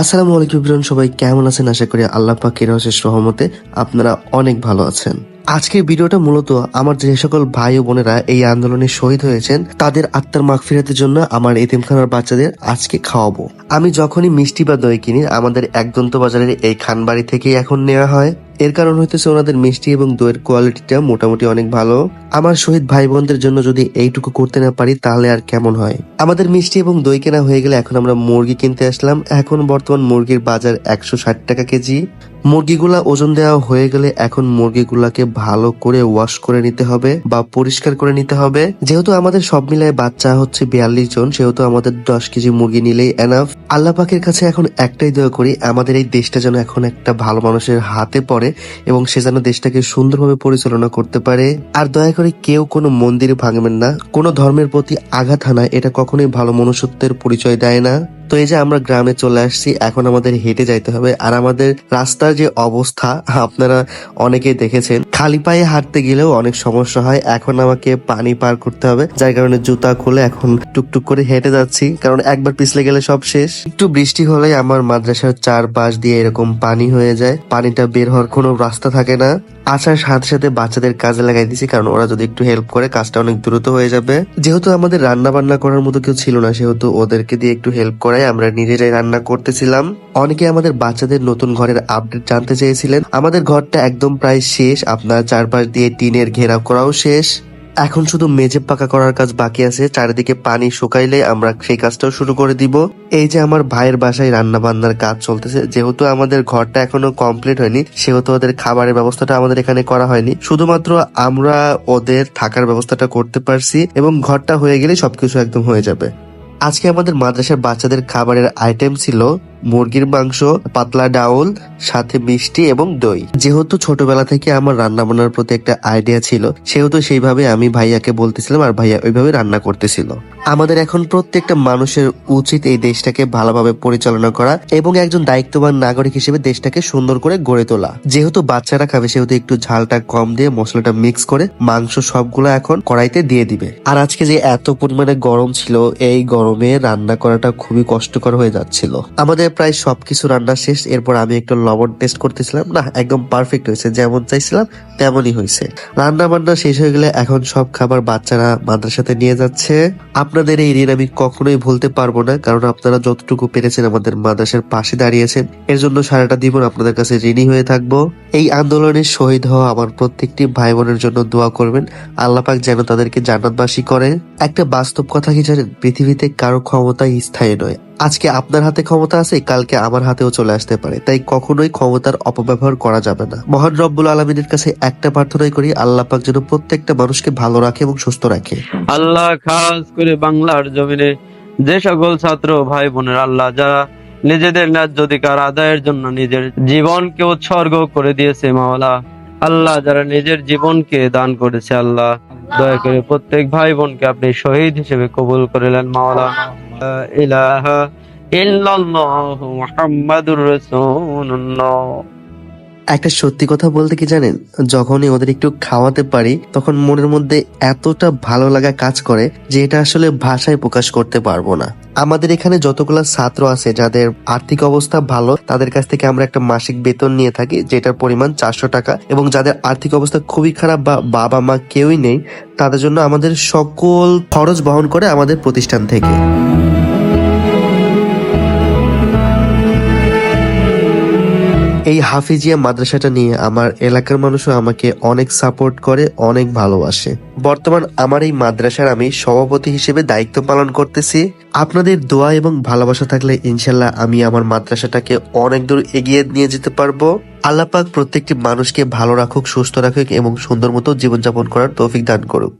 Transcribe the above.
আসসালামু আলাইকুম সবাই কেমন আছেন? আশা করি আল্লাহ পাকের অশেষ রহমতে আপনারা অনেক ভালো আছেন। আজকের ভিডিওটা মূলত আমার যে সকল ভাই ও বোনেরা এই আন্দোলনে শহীদ হয়েছেন, তাদের আত্মার মাগফিরাতের জন্য আমার এতিমখানার বাচ্চাদের আজকে খাওয়াবো। আমি যখনই মিষ্টি বা দই কিনি, আমাদের একদন্ত বাজারের এই খানবাড়ি থেকেই এখন নেওয়া হয়। এর কারণ হইতেছে ওনাদের মিষ্টি এবং দইয়ের কোয়ালিটিটা মোটামুটি অনেক ভালো। আমার শহীদ ভাই বোনদের জন্য যদি এইটুকু করতে না পারি, তাহলে আর কেমন হয়? আমাদের মিষ্টি এবং দই কেনা হয়ে গেলে এখন আমরা মুরগি কিনতে আসলাম। এখন বর্তমান মুরগির বাজার একশো ষাট টাকা কেজি। মুরগিগুলা ওজন দেওয়া হয়ে গেলে এখন মুরগিগুলাকে ভালো করে ওয়াশ করে নিতে হবে বা পরিষ্কার করে নিতে হবে। যেহেতু আমাদের সব মিলায় বাচ্চা হচ্ছে বিয়াল্লিশ জন, সেহেতু আমাদের দশ কেজি মুরগি নিলেই এনাফ আল্লাহ পাকের কাছে এখন একটাই দয়া করি, আমাদের এই দেশটা যেন এখন একটা ভালো মানুষের হাতে পড়ে এবং সে যেন দেশটাকে সুন্দরভাবে পরিচালনা করতে পারে। আর দয়া করে কেউ কোনো মন্দির ভাঙবেন না, কোনো ধর্মের প্রতি আঘাত হানা এটা কখনোই ভালো মনুষ্যত্বের পরিচয় দেয় না। তো এই যে আমরা গ্রামে চলে আসছি, এখন আমাদের হেঁটে যাইতে হবে। আর আমাদের রাস্তার যে অবস্থা, আপনারা অনেকেই দেখেছেন, খালি পায়ে হাঁটতে গেলেও অনেক সমস্যা হয়। এখন আমাকে পানি পার করতে হবে, যার কারণে জুতা খুলে এখন টুকটুক করে হেঁটে যাচ্ছি। কারণ একবার পিছলে গেলে সব শেষ। একটু বৃষ্টি হলে আমার মাদ্রাসার চারপাশ দিয়ে এরকম পানি হয়ে যায়। পানিটা বের হওয়ার কোনো রাস্তা থাকে না। আসার সাথে সাথে বাচ্চাদের কাজে লাগাই দিছি, কারণ ওরা যদি একটু হেল্প করে, কাজটা অনেক দ্রুত হয়ে যাবে। যেহেতু আমাদের রান্না বান্না করার মতো কেউ ছিল না, সেহেতু ওদেরকে দিয়ে একটু হেল্প করাই আমরা নিজেরাই রান্না করতেছিলাম। অনেকে আমাদের বাচ্চাদের নতুন ঘরের আপডেট জানতে চেয়েছিলেন। আমাদের ঘরটা একদম প্রায় শেষ, আপনার চারপাশ দিয়ে টিনের ঘেরাও করাও শেষ। এখন শুধু মেঝে পাকা করার কাজ বাকি আছে, চারিদিকে পানি শুকাইলে আমরা সেই কাজটাও শুরু করে দিব। এই যে আমার ভাইয়ের বাসায় রান্না বান্নার কাজ চলতেছে, যেহেতু আমাদের ঘরটা এখনও কমপ্লিট হয়নি, সেহেতু ওদের খাবারের ব্যবস্থাটা আমাদের এখানে করা হয়নি। শুধুমাত্র আমরা ওদের থাকার ব্যবস্থাটা করতে পারছি এবং ঘরটা হয়ে গেলে সবকিছু একদম হয়ে যাবে। আজকে আমাদের মাদ্রাসার বাচ্চাদের খাবারের আইটেম ছিল মুরগির মাংস, পাতলা ডাউল, সাথে মিষ্টি এবং দই। যেহেতু ছোটবেলা থেকে আমার রান্না বান্নার প্রতি একটা আইডিয়া ছিল, সেহেতু সেইভাবে আমি ভাইয়াকে বলতেছিলাম আর ভাইয়া ওইভাবে রান্না করতেছিল। আমাদের এখন প্রত্যেকটা মানুষের উচিত এই দেশটাকে ভালোভাবে পরিচালনা করা এবং একজন দায়িত্ববান নাগরিক হিসেবে দেশটাকে সুন্দর করে গড়ে তোলা। যেহেতু বাচ্চারা খাবে, সেহেতু একটু ঝালটা কম দিয়ে মশলাটা মিক্স করে মাংস সবগুলো এখন কড়াইতে দিয়ে দিবে। আর আজকে যে এত পরিমাণে গরম ছিল, এই গরমে রান্না করাটা খুবই কষ্টকর হয়ে যাচ্ছিল। আমাদের প্রায় সবকিছু রান্না শেষ, এরপর আমি একটু লবণ টেস্ট করতেছিলাম। না, একদম পারফেক্ট হয়েছে, যেমন চাইছিলাম তেমনই হয়েছে। রান্না বান্না শেষ হয়ে গেলে এখন সব খাবার বাচ্চারা মাদ্রাসাতে নিয়ে যাচ্ছে। আপনাদের এই ঋণ আমি কখনোই ভুলতে পারব না, কারণ আপনারা যতটুকু পেরেছেন আমাদের মাদ্রাসার পাশে দাঁড়িয়েছেন। এর জন্য সারাটা জীবন আপনাদের কাছে ঋণী হয়ে থাকব। এই আন্দোলনে শহীদ হওয়া আমার প্রত্যেকটি ভাই বোনের জন্য দোয়া করবেন। আল্লাহ পাক যেন তাদেরকে জান্নাতবাসী করে। একটা বাস্তব কথা কি জানেন? পৃথিবীতে কারও ক্ষমতাই স্থায়ী নয়। আজকে আপনার হাতে ক্ষমতা আছে, কালকে আমার হাতেও চলে আসতে পারে। তাই কখনোই ক্ষমতার অপব্যবহার করা যাবে না। মহান রব্বুল আলমিনের কাছে একটা প্রার্থনাই করি, আল্লাহ পাক যেন প্রত্যেকটা মানুষকে ভালো রাখে এবং সুস্থ রাখে। আল্লাহ খাস করে বাংলার জমিনে যে সকল ছাত্র ভাই বোনের আল্লাহ, যারা নিজেদের ন্যায্য অধিকার আদায়ের জন্য নিজের জীবনকে উৎসর্গ করে দিয়েছে মাওলা, আল্লাহ যারা নিজের জীবনকে দান করেছে, আল্লাহ, দয়া করে প্রত্যেক ভাই বোনকে আপনি শহীদ হিসেবে কবুল করিলেন মাওলা। লা একটা সত্যি কথা বলতে কি জানেন? যখনই ওদের একটু খাওয়াতে পারি, তখন মনের মধ্যে এতটা ভালো লাগা কাজ করে যে এটা আসলে ভাষায় প্রকাশ করতে পারব না। আমাদের এখানে যতগুলা ছাত্র আছে, যাদের আর্থিক অবস্থা ভালো, তাদের কাছ থেকে আমরা একটা মাসিক বেতন নিয়ে থাকি, যেটার পরিমাণ চারশো টাকা। এবং যাদের আর্থিক অবস্থা খুবই খারাপ বা বাবা মা কেউই নেই, তাদের জন্য আমাদের সকল খরচ বহন করে আমাদের প্রতিষ্ঠান থেকে। এই হাফিজিয়া মাদ্রাসাটা নিয়ে আমার এলাকার মানুষও আমাকে অনেক সাপোর্ট করে, অনেক ভালোবাসে। বর্তমান আমার এই মাদ্রাসার আমি সভাপতি হিসেবে দায়িত্ব পালন করতেছি। আপনাদের দোয়া এবং ভালোবাসা থাকলে ইনশাল্লাহ আমি আমার মাদ্রাসাটাকে অনেক দূর এগিয়ে নিয়ে যেতে পারব। আল্লাপাক প্রত্যেকটি মানুষকে ভালো রাখুক, সুস্থ রাখুক এবং সুন্দর মতো জীবনযাপন করার তৌফিক দান করুক।